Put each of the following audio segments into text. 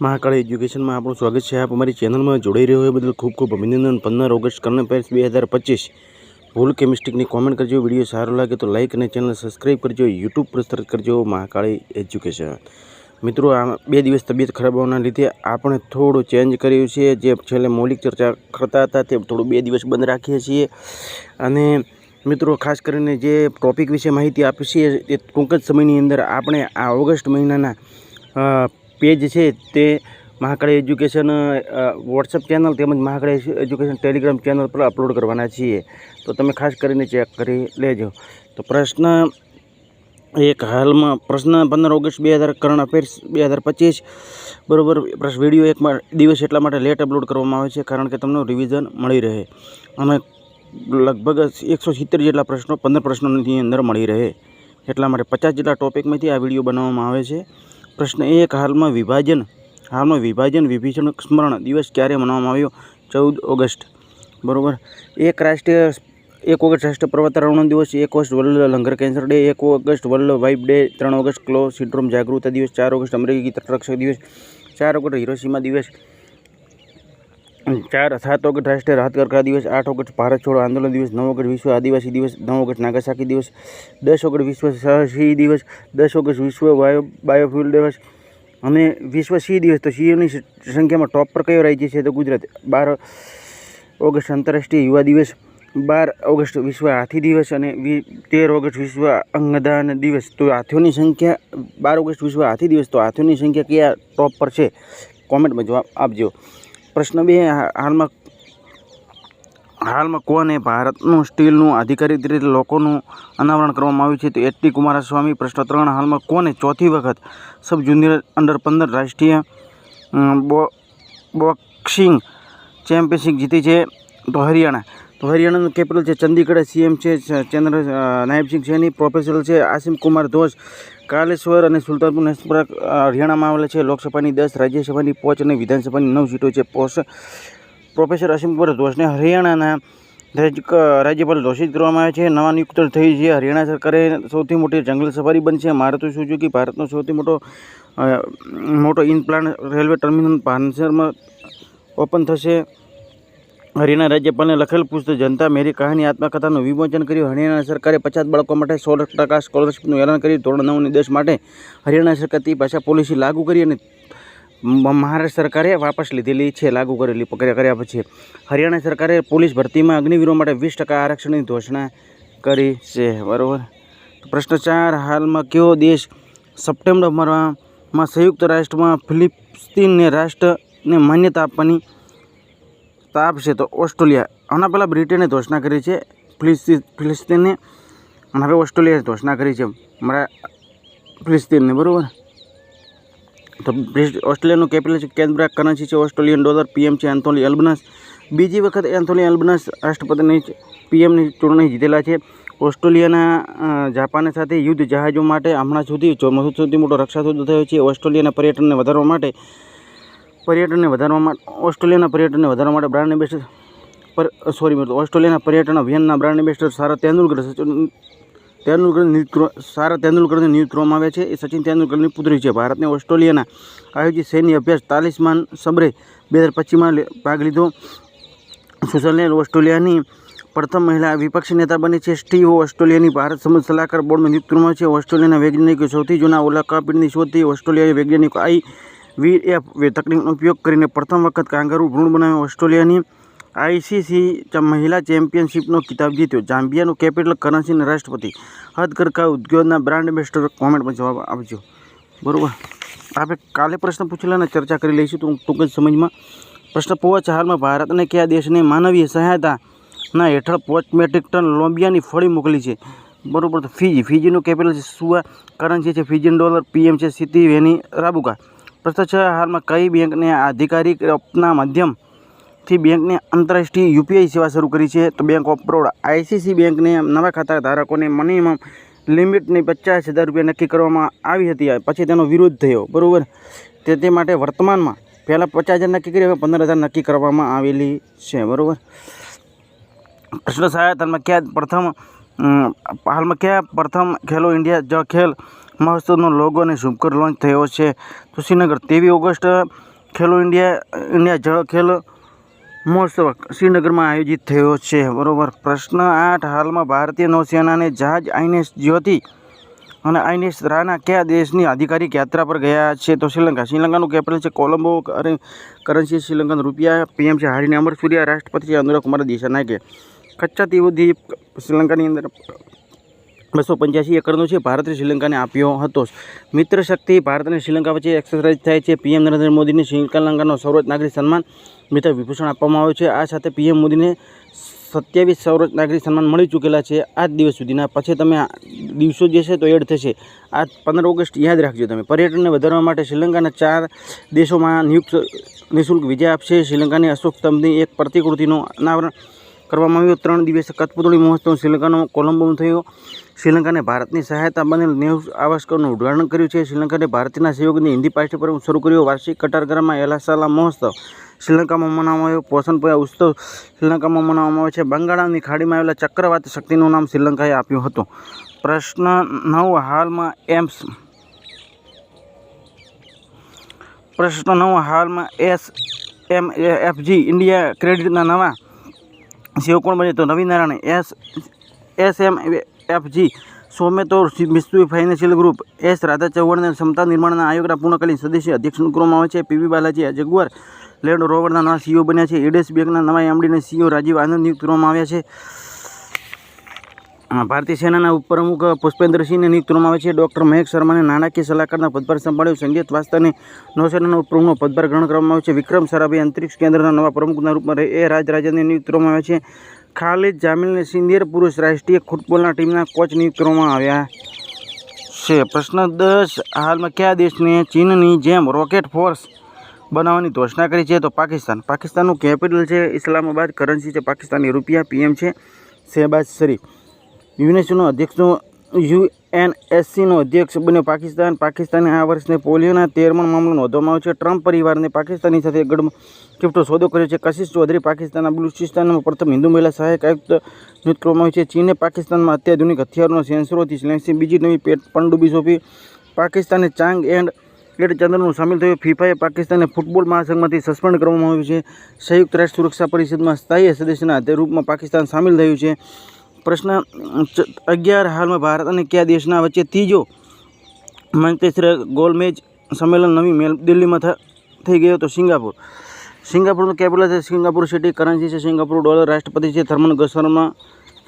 મહાકાળી એજ્યુકેશનમાં આપણું સ્વાગત છે. આપ અમારી ચેનલમાં જોડાઈ રહ્યો હોય બદલ ખૂબ ખૂબ અભિનંદન. પંદર ઓગસ્ટ કરંટ અફેર્સ બે હજાર પચીસ. ભૂલ કેમિસ્ટ્રીની કોમેન્ટ કરજો, વીડિયો સારો લાગે તો લાઇક અને ચેનલ સબસ્ક્રાઈબ કરજો, યુટ્યુબ પર સર્ચ કરજો મહાકાળી એજ્યુકેશન. મિત્રો, આ બે દિવસ તબિયત ખરાબ હોવાના લીધે આપણે થોડું ચેન્જ કર્યું છે. જે છેલ્લે મૌલિક ચર્ચા કરતા હતા તે થોડું બે દિવસ બંધ રાખીએ છીએ. અને મિત્રો, ખાસ કરીને જે ટોપિક વિશે માહિતી આપી છે એ ટૂંક જ સમયની અંદર આપણે આ ઓગસ્ટ મહિનાના પેજ છે તે મહાકાળી એજ્યુકેશન વોટ્સઅપ ચેનલ તેમજ મહાકાળી એજ્યુકેશન ટેલિગ્રામ ચેનલ પર અપલોડ કરવાના છીએ. તો તમે ખાસ કરીને ચેક કરી લેજો. તો પ્રશ્ન એક, હાલમાં પ્રશ્ન પંદર ઓગસ્ટ બે હજાર કરંટ અફેર્સ બે હજાર પચીસ, બરોબર, પ્રશ્ન વીડિયો એક દિવસ એટલા માટે લેટ અપલોડ કરવામાં આવે છે કારણ કે તમને રિવિઝન મળી રહે. અને લગભગ એકસો સિત્તેર જેટલા પ્રશ્નો, પંદર પ્રશ્નોની અંદર મળી રહે. એટલા માટે પચાસ જેટલા ટોપિકમાંથી આ વીડિયો બનાવવામાં આવે છે. પ્રશ્ન એક હાલમાં વિભાજન હાલમાં વિભાજન વિભીષણ સ્મરણ દિવસ ક્યારે મનાવવામાં આવ્યો? ચૌદ ઓગસ્ટ. બરાબર? એક રાષ્ટ્રીય, એક ઓગસ્ટ રાષ્ટ્રીય પર્વતારોહણ દિવસ, એક August world lung cancer day, એક ઓગસ્ટ વર્લ્ડ વાઇફ ડે, ત્રણ ઓગસ્ટ ક્લો સિન્ડ્રોમ જાગૃતતા દિવસ, ચાર ઓગસ્ટ અમેરિકી તટરક્ષક દિવસ, ચાર ઓગસ્ટ હિરોસીમા દિવસ ચાર, સાત ઓગસ્ટ રાષ્ટ્રીય રાહત કરકા દિવસ, આઠ ઓગસ્ટ ભારત છોડો આંદોલન દિવસ, નવ ઓગસ્ટ વિશ્વ આદિવાસી દિવસ, નવ ઓગસ્ટ નાગાસાકી દિવસ, દસ ઓગસ્ટ વિશ્વ સિંહ દિવસ, દસ ઓગસ્ટ વિશ્વ બાયો, બાયોફ્યુલ દિવસ અને વિશ્વ સિંહ દિવસ? તો સિંહની સંખ્યામાં ટોપ પર કયો રાજ્ય છે? તો ગુજરાત. બાર ઓગસ્ટ આંતરરાષ્ટ્રીય યુવા દિવસ, બાર ઓગસ્ટ વિશ્વ હાથી દિવસ અને તેર ઓગસ્ટ વિશ્વ અંગદાન દિવસ. તો હાથીઓની સંખ્યા, બાર ઓગસ્ટ વિશ્વ હાથી દિવસ. તો હાથીઓની સંખ્યા કયા ટોપ પર છે? કોમેન્ટમાં જવાબ આપજો. પ્રશ્ન બે હાલમાં હાલમાં કોને ભારતનું સ્ટીલનું આધિકારિક રીતે લોકોનું અનાવરણ કરવામાં આવ્યું છે. તો એચ ટી કુમારસ્વામી પ્રશ્ન ત્રણ હાલમાં કોને ચોથી વખત સબ જુનિયર અંડર પંદર રાષ્ટ્રીય બોક્સિંગ ચેમ્પિયનશિપ જીતી છે તો હરિયાણા તો હરિયાણાનું કેપિટલ છે ચંદીગઢ, સીએમ છે ચંદ્ર નાયબ સિંહ સૈની, પ્રોફેસર છે આસિમ કુમાર ઘોષ કાલેશ્વર અને સુલતાનપુર નેશનલ હરિયાણામાં આવેલા છે. લોકસભાની દસ, રાજ્યસભાની પાંચ અને વિધાનસભાની નવ સીટો છે. પ્રોફેસર અસીમ પર ધોષને હરિયાણાના રાજ્યપાલ ઘોષિત કરવામાં આવ્યા છે. નવા નિયુક્ત થઈ છે. હરિયાણા સરકારે સૌથી મોટી જંગલ સફારી બનશે મારુતિ સુઝુકી ભારતનો સૌથી મોટો મોટો ઇન પ્લાન્ટ રેલવે ટર્મિનલ પાનસરમાં ઓપન થશે. હરિયાણા રાજ્યપાલને લખેલ પુસ્તક, જનતા મેરી કહાની આત્મકથાનું વિમોચન કર્યું. હરિયાણા સરકારે પચાસ બાળકો માટે સો ટકા સ્કોલરશીપનું એલાન કર્યું. ધોરણ નવ અને દસ માટે હરિયાણા સરકાર તે પાછા પોલિસી લાગુ કરી અને મહારાષ્ટ્ર સરકારે વાપસ લીધેલી છે, લાગુ કરેલી પ્રક્રિયા કર્યા પછી. હરિયાણા સરકારે પોલીસ ભરતીમાં અગ્નિવીરો માટે વીસ ટકા આરક્ષણની ઘોષણા કરી છે. બરાબર? ભ્રષ્ટાચાર હાલમાં કયો દેશ સપ્ટેમ્બરમાં સંયુક્ત રાષ્ટ્રમાં ફિલિસ્તીનને રાષ્ટ્રને માન્યતા આપવાની તાપ છે તો ઓસ્ટ્રેલિયા, આના પહેલાં બ્રિટને ઘોષણા કરી છે ફિલિસ્તીને અને હવે ઓસ્ટ્રેલિયાએ ઘોષણા કરી છે મારા ફિલિસ્તીનને, બરાબર? તો ઓસ્ટ્રેલિયાનું કેપિટલ છે કેનબરા કરન્સી છે ઓસ્ટ્રેલિયન ડોલર પીએમ છે એન્થોની એલ્બનસ. બીજી વખત એન્થોની એલ્બનસ રાષ્ટ્રપતિની પીએમની ચૂંટણી જીતેલા છે. ઓસ્ટ્રેલિયાના જાપાન સાથે યુદ્ધ જહાજો માટે હમણાં સુધી ચો- સૌથી મોટો રક્ષા થયો છે. ઓસ્ટ્રેલિયાના પર્યટનને વધારવા માટે પર્યટનને વધારવા માટે ઓસ્ટ્રેલિયાના પર્યટનને વધારવા માટે બ્રાન્ડ એમ્બેસેડર પર સોરી મિત્રો ઓસ્ટ્રેલિયાના પર્યટન અભિયાનના બ્રાન્ડ એમ્બેસેડર સારા તેંડુલકર તેંડુલકર નિયુક્ત સારા તેંડુલકરને નિયુક્ત કરવામાં આવ્યા છે. એ સચિન તેંડુલકરની પુત્રી છે. ભારતને ઓસ્ટ્રેલિયાના આયોજિત સૈન્ય અભ્યાસ તાલિસ્માન સબરે બે હજાર પચીસમાં ભાગ લીધો. સુઝરલેન્ડ ઓસ્ટ્રેલિયાની પ્રથમ મહિલા વિપક્ષી નેતા બની છે. સ્ટીવ ઓસ્ટ્રેલિયાની ભારત સમજ સલાહકાર બોર્ડમાં નિયુક્ત છે. ઓસ્ટ્રેલિયાના વૈજ્ઞાનિકો સૌથી જૂના ઓલા ઓલાકાપીડની શોધથી ઓસ્ટ્રેલિયાના વૈજ્ઞાનિકો આઈ વી એફ તકનીકનો ઉપયોગ કરીને પ્રથમ વખત કાંગારૂ ભ્રૂણ બનાવ્યો ઓસ્ટ્રેલિયાની આઈસીસી મહિલા ચેમ્પિયનશિપનો ખિતાબ જીત્યો. જામ્બિયાનું કેપિટલ કરન્સીના રાષ્ટ્રપતિ હથકરકા ઉદ્યોગના બ્રાન્ડ એમ્બેસેડર કોમેન્ટમાં જવાબ આપજો. બરાબર? આપણે કાલે પ્રશ્ન પૂછેલા અને ચર્ચા કરી લઈશું તો ટૂંક જ સમજમાં પ્રશ્ન પાંચ હાલમાં ભારતને કયા દેશને માનવીય સહાયતાના હેઠળ પાંચ મેટ્રિક ટન લોબિયાની ફળી મોકલી છે? બરાબર, તો ફીજી. ફીજીનું કેપિટલ સુવા, કરન્સી છે ફીજીન ડોલર, પીએમ છે સિટી વેની રાબુકા. હાલમાં કઈ બેંકને આધિકારિક આપના માધ્યમથી બેંકને આંતરરાષ્ટ્રીય યુપીઆઈ સેવા શરૂ કરી છે? તો બેંક ઓફ બરોડા આઈસીસી બેંકને નવા ખાતા ધારકોને મિનિમમ લિમિટની પચાસ હજાર રૂપિયા નક્કી કરવામાં આવી હતી. પછી તેનો વિરોધ થયો. બરાબર? તે તે માટે વર્તમાનમાં પહેલાં પચાસ હજાર નક્કી કરી હવે પંદર હજાર નક્કી કરવામાં આવેલી છે. બરાબર? સાહેબ હાલમાં ક્યાં પ્રથમ હાલમાં ક્યાં પ્રથમ ખેલો ઇન્ડિયા જ ખેલ મહોત્સવનો લોગો અને ઝુમકર લોન્ચ થયો છે. તો શ્રીનગર ત્રેવીસ ઓગસ્ટ, ખેલો ઇન્ડિયા ઇન્ડિયા જળ ખેલ મહોત્સવ શ્રીનગરમાં આયોજિત થયો છે. બરોબર. પ્રશ્ન આઠ, હાલમાં ભારતીય નૌસેનાને જહાજ આઈએનએસ જ્યોતિ અને આઈએનએસ રાના કયા દેશની આધિકારિક યાત્રા પર ગયા છે? તો શ્રીલંકા. શ્રીલંકાનું કેપિટલ છે કોલંબો. કરન્સી શ્રીલંકન રૂપિયા. પીએમ છે હારીને અમર સૂર્યા. રાષ્ટ્રપતિ છે અનુરા કુમાર દિશાનાયકે કચ્છા દ્વીપ શ્રીલંકાની અંદર બસો પંચ્યાસી એકરનો છે. ભારતે શ્રીલંકાને આપ્યો હતો. મિત્ર શક્તિ ભારત અને શ્રીલંકા વચ્ચે એક્સરસાઇઝ થાય છે. પીએમ નરેન્દ્ર મોદીને શ્રીલંકાનો સર્વોચ્ચ નાગરિક સન્માન મિત્ર વિભૂષણ આપવામાં આવ્યું છે. આ સાથે પીએમ મોદીને સત્યાવીસ સર્વોચ્ચ નાગરિક સન્માન મળી ચૂકેલા છે. આ દિવસ સુધીના પછી તમે દિવસો જે છે તો એડ થશે. આ પંદર ઓગસ્ટ યાદ રાખજો તમે. પર્યટનને વધારવા માટે શ્રીલંકાના ચાર દેશોમાં નિયુક્ત નિઃશુલ્ક વિઝા આપશે. શ્રીલંકાની અશોક સ્તંભની એક પ્રતિકૃતિનું અનાવરણ કરવામાં આવ્યો. ત્રણ દિવસે કઠપુતળી મહોત્સવ શ્રીલંકાનો કોલંબોમાં થયો. શ્રીલંકાને ભારતની સહાયતા બનેલ નેવ આવાસકરનું ઉદ્ઘાટન કર્યું છે. શ્રીલંકાને ભારતીયના સહયોગની હિન્દી પાઠ્યક્રમ શરૂ કર્યો. વાર્ષિક કટારગરામાં એલાસાલા મહોત્સવ શ્રીલંકામાં મનાવવામાં આવ્યો. પોષણ પોયા ઉત્સવ શ્રીલંકામાં મનાવવામાં આવે છે. બંગાળની ખાડીમાં આવેલા ચક્રવાત શક્તિનું નામ શ્રીલંકાએ આપ્યું હતું. પ્રશ્ન નવ, હાલમાં એમ્સ પ્રશ્ન નવ, હાલમાં એસ એમ એફજી ઇન્ડિયા ક્રેડિટના નવા સીઓ કોણ બને તો Navinarayan S S M F G Sumitomo મિસ્તુ financial group S Radha ચૌહાણને ક્ષમતા નિર્માણના આયોગના પૂર્ણકાલીન સદસ્ય અધ્યક્ષ કરવામાં આવે છે. પીવી બાલાજી જગુઆર લેન્ડ રોવરના નવા સીઓ બન્યા છે. એડેસ બેંકના નવા એમડીને સીઓ રાજીવ આનંદ નિયુક્ત કરવામાં આવ્યા છે. ભારતીય સેનાના ઉપપ્રમુખ પુષ્પેન્દ્રસિંહને નિયુક્ત કરવામાં આવે છે. ડૉક્ટર મહેક શર્માને નાણાકીય સલાહકારના પદભાર સંભાળ્યો. સંજય વાસ્તાને નૌસેનાના ઉપપ્રમુખનો પદભાર ગ્રહણ કરવામાં આવ્યો છે. વિક્રમ સારાભાઈ અંતરિક્ષ કેન્દ્રના નવા પ્રમુખના રૂપમાં એ રાજ રાજાને નિયુક્ત કરવામાં આવ્યા છે. ખાલિદ જામિલને સિંધિયર પુરુષ રાષ્ટ્રીય ફૂટબોલના ટીમના કોચ નિયુક્ત કરવામાં આવ્યા છે. પ્રશ્ન દસ, હાલમાં કયા દેશને ચીનની જેમ રોકેટ ફોર્સ બનાવવાની ઘોષણા કરી છે? તો પાકિસ્તાન. પાકિસ્તાનનું કેપિટલ છે ઇસ્લામાબાદ. કરન્સી છે પાકિસ્તાની રૂપિયા. પીએમ છે શહેબાજ શરીફ. યુનેસ્કોનો અધ્યક્ષનો, યુએનએસસીનો અધ્યક્ષ બન્યો પાકિસ્તાન. પાકિસ્તાને આ વર્ષને પોલિયોના તેરમણ મામલો નોંધવામાં આવ્યો છે. ટ્રમ્પ પરિવારને પાકિસ્તાની સાથે ગઢ ચીપટો સોદો કર્યો છે. કશિશ ચૌધરી પાકિસ્તાનના બલુચિસ્તાનમાં પ્રથમ હિન્દુ મહિલા સહાયક આયુક્ત નિયુક્ત કરવામાં આવી છે. ચીને પાકિસ્તાનમાં અત્યાધુનિક હથિયારોના સેન્સરોથી લેન્સિંગ બીજી નવી પેટ પનડુબી સોંપી. પાકિસ્તાને ચાંગ એન્ડ એટ ચંદ્રનું સામેલ થયું. ફીફાએ પાકિસ્તાનને ફૂટબોલ મહાસંઘમાંથી સસ્પેન્ડ કરવામાં આવ્યું છે. સંયુક્ત રાષ્ટ્ર સુરક્ષા પરિષદમાં સ્થાયી સદસ્યના રૂપમાં પાકિસ્તાન સામેલ થયું છે. પ્રશ્ન અગિયાર હાલમાં ભારત અને કયા દેશના વચ્ચે ત્રીજો મંત્રીશ્રી ગોલ મેચ સંમેલન નવી મેલ, દિલ્હીમાં થઈ ગયો હતો, સિંગાપુર. સિંગાપુરનું કેપિટલ છે સિંગાપુર સિટી કરન્સી છે સિંગાપુર ડોલર રાષ્ટ્રપતિ છે થર્મન ગસરમાં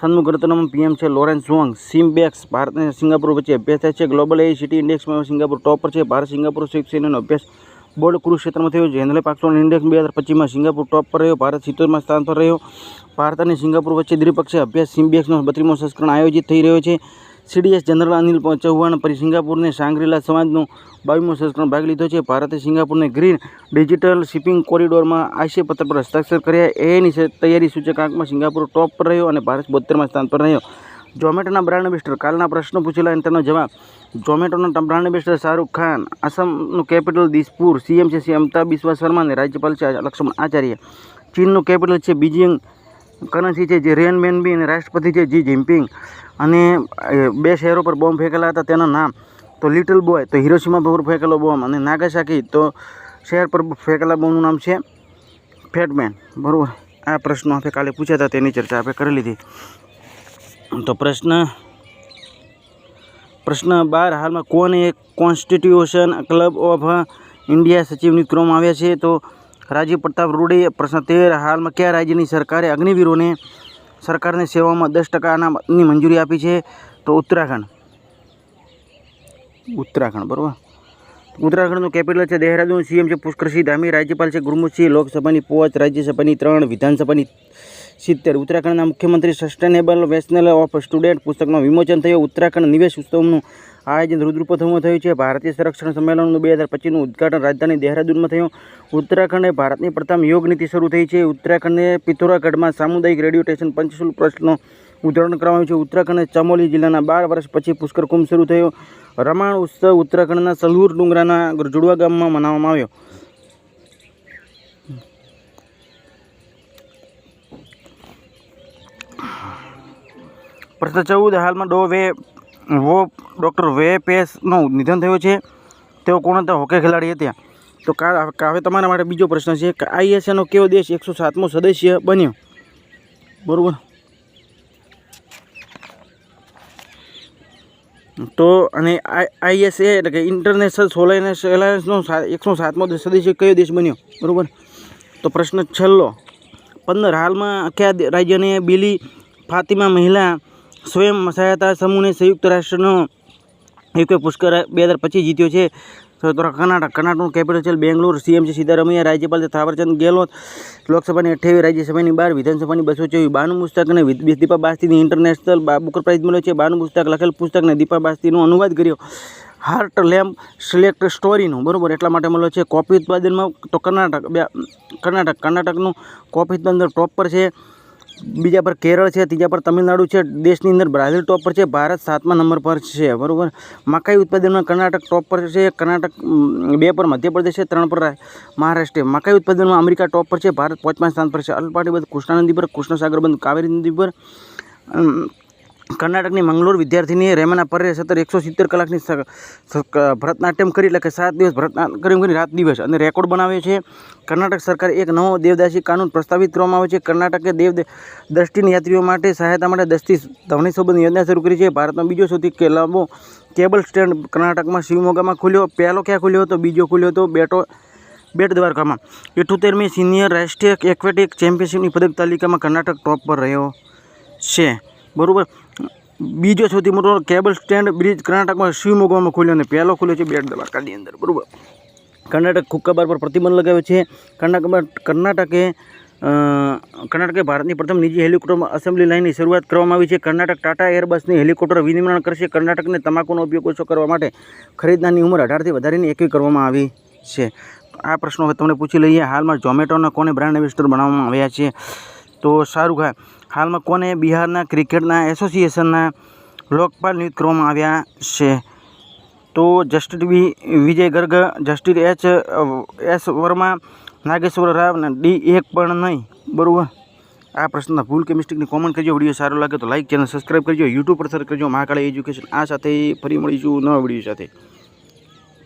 સન્મુગરતનમ પીએમ છે લોરેન્સ ઝોંગ સિમબેક્સ ભારત અને સિંગાપુર વચ્ચે અભ્યાસ થાય છે. ગ્લોબલ એ સિટી ઇન્ડેક્સમાં સિંગાપુર ટોપર છે. ભારત સિંગાપુર સેનાનો અભ્યાસ બોર્ડ કુરુક્ષેત્રમાં થયો જનરલ પાકિસ્તાન ઇન્ડેક્સ બે હજાર પચીસમાં સિંગાપુર ટોપ પર રહ્યો. ભારત સિત્તોરમાં સ્થાન પર રહ્યો. ભારત અને સિંગાપુર વચ્ચે દ્વિપક્ષીય અભ્યાસ સિમ્બેક્સનો બત્રીમો સંસ્કરણ આયોજિત થઈ રહ્યો છે. સીડીએસ જનરલ અનિલ ચૌહાણ પરી સિંગાપુરને સાંગ્રીલા સમાજનું બાવીમો સંસ્કરણ ભાગ લીધો છે. ભારતે સિંગાપુરને ગ્રીન ડિજિટલ શિપિંગ કોરિડોરમાં આશય પત્ર પર હસ્તાક્ષર કર્યા. એની તૈયારી સૂચકાંકમાં સિંગાપુર ટોપ પર રહ્યો અને ભારત બોતેરમાં સ્થાન પર રહ્યો. ઝોમેટોના બ્રાન્ડ એમ્બેસેડર કાલના પ્રશ્નો પૂછેલા અને તેનો જવાબ. ઝોમેટોના બ્રાન્ડ એમ્બેસેડર શાહરૂખ ખાન, આસામનું કેપિટલ દિસપુર, સીએમ છે શ્રી અમિતાભ બિસ્વા શર્મા અને રાજ્યપાલ છે લક્ષ્મણ આચાર્ય. ચીનનું કેપિટલ છે બીજિંગ કરન્સી છે જે રેન મેનબી અને રાષ્ટ્રપતિ છે જી જિનપિંગ અને બે શહેરો પર બોમ્બ ફેંકેલા હતા તેના નામ. તો લિટલ બોય, તો હિરોશીમા પર ફેંકેલો બોમ્બ અને નાગાસાકી તો શહેર પર ફેંકેલા બોમ્બનું નામ છે ફેટમેન. બરાબર? આ પ્રશ્નો આપણે કાલે પૂછ્યા હતા, તેની ચર્ચા આપણે કરી લીધી. તો પ્રશ્ન પ્રશ્ન બાર હાલમાં કોને એક કોન્સ્ટિટ્યુશન ક્લબ ઓફ ઇન્ડિયા સચિવ નિયુક્ત આવ્યા છે? તો રાજીવ પ્રતાપ રૂડે, પ્રશ્ન તેર, હાલમાં કયા રાજ્યની સરકારે અગ્નિવીરોને સરકારની સેવામાં દસ ટકા અનામતની મંજૂરી આપી છે? તો ઉત્તરાખંડ. ઉત્તરાખંડ, બરાબર. ઉત્તરાખંડનું કેપિટલ છે દહેરાદૂન. સીએમ છે પુષ્કરસિંહ ધામી. રાજ્યપાલ છે ગુરમુખસિંહ લોકસભાની પાંચ રાજ્યસભાની ત્રણ, વિધાનસભાની સિત્તેર. ઉત્તરાખંડના મુખ્યમંત્રી સસ્ટેનેબલ વેશનલ ઓફ સ્ટુડન્ટ પુસ્તકનું વિમોચન થયું. ઉત્તરાખંડ નિવેશ ઉત્સવનું આયોજન રુદ્રપ્રથમમાં થયું છે. ભારતીય સંરક્ષણ સંમેલનનું બે હજાર પચીસનું ઉદઘાટન રાજધાની દહેરાદૂનમાં થયું. ઉત્તરાખંડે ભારતની પ્રથમ યોગ નીતિ શરૂ થઈ છે. ઉત્તરાખંડે પિથોરાગઢમાં સામુદાયિક રેડિયો સ્ટેશન પંચશુલ ટ્રસ્ટનો ઉદાહરણ કરવામાં આવ્યું છે. ઉત્તરાખંડે ચમોલી જિલ્લાના બાર વર્ષ પછી પુષ્કર કુંભ શરૂ થયો. રમાણ ઉત્સવ ઉત્તરાખંડના સલહુર ડુંગરાના જુડવા ગામમાં મનાવવામાં આવ્યો. પ્રશ્ન ચૌદ, હાલમાં ડો વે, વો, ડૉક્ટર વે પેસનું નિધન થયું છે. તેઓ કોણ હતા? હોકી ખેલાડી હતા. તો કા, હવે તમારા માટે બીજો પ્રશ્ન છે કે આઈએસએનો કયો દેશ એકસો સાતમો સદસ્ય બન્યો? બરાબર. તો અને આઈએસએ એટલે કે ઇન્ટરનેશનલ સોલાઇનસ એલાયન્સનો એકસો સાતમો સદસ્ય કયો દેશ બન્યો? બરાબર. તો પ્રશ્ન છેલ્લો. પંદર, હાલમાં કયા રાજ્યને બિલી ફાતિમા મહિલા સ્વયં સહાયતા સમૂહને સંયુક્ત રાષ્ટ્રનો યુકે પુષ્કર બે હજાર પચીસ જીત્યો છે. કર્ણાટક, કર્ણાટકનું કેપિટલ છે બેંગ્લોર સીએમ છે સિદ્ધારમૈયા રાજ્યપાલ થાવરચંદ ગેહલોત, લોકસભાની અઠ્યાવીસ, રાજ્યસભાની બાર, વિધાનસભાની બસો ચોવીસ, બાનુ પુસ્તકને દીપા બાસ્તીની ઇન્ટરનેશનલ બુકર પ્રાઇઝ મળ્યો છે. બાનુ પુસ્તક, લખેલ પુસ્તકને દીપા બાસ્તીનો અનુવાદ કર્યો. હાર્ટ લેમ્પ સિલેક્ટ સ્ટોરીનું બરાબર, એટલા માટે મળ્યો છે. કોફી ઉત્પાદનમાં તો કર્ણાટક, બે, કર્ણાટક, કર્ણાટકનું કોફી ઉત્પાદન ટોપ પર છે. બીજા પર કેરળ છે, ત્રીજા પર તમિલનાડુ છે, દેશની અંદર બ્રાઝિલ ટોપ પર છે, ભારત સાતમા નંબર પર છે, બરાબર? મકાઈ ઉત્પાદનમાં કર્ણાટક ટોપ પર છે, કર્ણાટક બે પર મધ્યપ્રદેશ છે, ત્રણ પર મહારાષ્ટ્ર. મકાઈ ઉત્પાદનમાં અમેરિકા ટોપ પર છે, ભારત પાંચમા સ્થાન પર છે અલ્પાટી બંધ કૃષ્ણા નદી પર કૃષ્ણસાગર બંધ કાવેરી નદી પર. કર્ણાટકની મંગલોર વિદ્યાર્થીનીએ રેમના પરે સત્તર એકસો સિત્તેર કલાકની ભરતનાટ્યમ કરી એટલે કે સાત દિવસ ભરતનાટ્યમ કરી રાત દિવસ અને રેકોર્ડ બનાવ્યો છે. કર્ણાટક સરકારે એક નવો દેવદાસી કાનૂન પ્રસ્તાવિત કરવામાં આવ્યો છે. કર્ણાટકે દેવ દ્રષ્ટિની યાત્રીઓ માટે સહાયતા માટે દસથી ધવની સંબંધ યોજના શરૂ કરી છે. ભારતમાં બીજો સૌથી લાંબો કેબલ સ્ટેન્ડ કર્ણાટકમાં શિવમોગામાં ખુલ્યો, પહેલો ક્યાં ખુલ્યો હતો? બીજો ખુલ્યો હતો બેટો, બેટ દ્વારકામાં. ઇઠોતેરમી સિનિયર રાષ્ટ્રીય એક્વેટિક ચેમ્પિયનશિપની પદક તાલિકામાં કર્ણાટક ટોપ પર રહ્યો છે. બરાબર? બીજો સૌથી મોટો કેબલ સ્ટેન્ડ બ્રિજ કર્ણાટકમાં શિવમોગામાં ખુલ્યો અને પહેલો ખુલ્યો છે બેટ દ્વારકાની અંદર, બરાબર? કર્ણાટક ખુક્કાબાર પર પ્રતિબંધ લગાવ્યો છે. કર્ણાટકમાં, કર્ણાટકે કર્ણાટકે ભારતની પ્રથમ નિજી હેલિકોપ્ટર એસેમ્બલી લાઇનની શરૂઆત કરવામાં આવી છે. કર્ણાટક ટાટા એરબસની હેલિકોપ્ટર વિનિર્માણ કરશે. કર્ણાટકને તમાકુનો ઉપયોગ ઓછો કરવા માટે ખરીદનારની ઉંમર અઢારથી વધારીને એકવી કરવામાં આવી છે. આ પ્રશ્નો હવે તમને પૂછી લઈએ. હાલમાં ઝોમેટોના કોને બ્રાન્ડ એમ્બેસેડર બનાવવામાં આવ્યા છે? તો શાહરૂખ ખાન હાલમાં કોને બિહારના ક્રિકેટના એસોસિએશનના લોકપાલ નિયુક્ત કરવામાં આવ્યા છે? તો justice V Vijay Garg, justice H, S Verma, Nageswara Rao અને ડી એક પણ નહીં. બરાબર? આ પ્રશ્નના ભૂલ કે મિસ્ટેકની કોમેન્ટ કરજો. વીડિયો સારો લાગે તો લાઇક ચેનલ સબસ્ક્રાઈબ કરજો. યુટ્યુબ પર સર કરજો. મહાકાળી એજ્યુકેશન. આ સાથે ફરી મળીશું નવા વીડિયો સાથે.